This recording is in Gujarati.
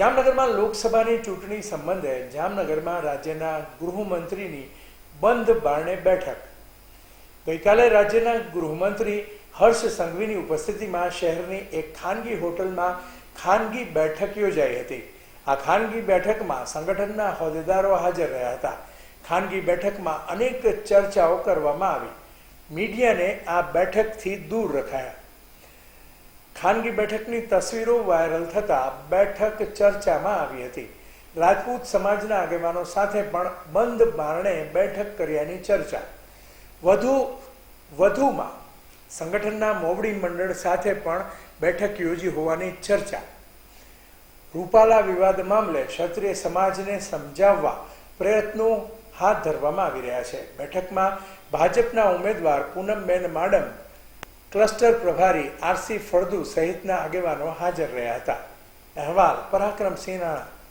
જામનગરમાં લોકસભાની ચૂંટણી સંબંધે જામનગરમાં રાજ્યના ગૃહમંત્રીની બંધ બારણે બેઠક. ગઈકાલે રાજ્યના ગૃહમંત્રી હર્ષ સંઘવીની ઉપસ્થિતિમાં શહેરની એક ખાનગી હોટલમાં ખાનગી બેઠક યોજાઈ હતી. આ ખાનગી બેઠકમાં સંગઠનના હોદ્દેદારો હાજર રહ્યા હતા. ખાનગી બેઠકમાં અનેક ચર્ચાઓ કરવામાં આવી. મીડિયાને આ બેઠકથી દૂર રખાયા. ખાનગી બેઠકની તસવીરો વાયરલ થતા બેઠક ચર્ચામાં આવી હતી. રાજપૂત સમાજના આગેવાનો સાથે પણ બંધ બારણે બેઠક કર્યાની ચર્ચા. વધુ, વધુમાં સંગઠનના મોવડી મંડળ સાથે પણ બેઠક યોજી હોવાની ચર્ચા. રૂપાલા વિવાદ મામલે ક્ષત્રિય સમાજને સમજાવવા પ્રયત્નો હાથ ધરવામાં આવી રહ્યા છે. બેઠકમાં ભાજપના ઉમેદવાર પૂનમબેન માડમ ક્લસ્ટર પ્રભારી આરસી ફળદુ સહિતના આગેવાનો હાજર રહ્યા હતા. અહેવાલ પરાક્રમસિંહ રાણા.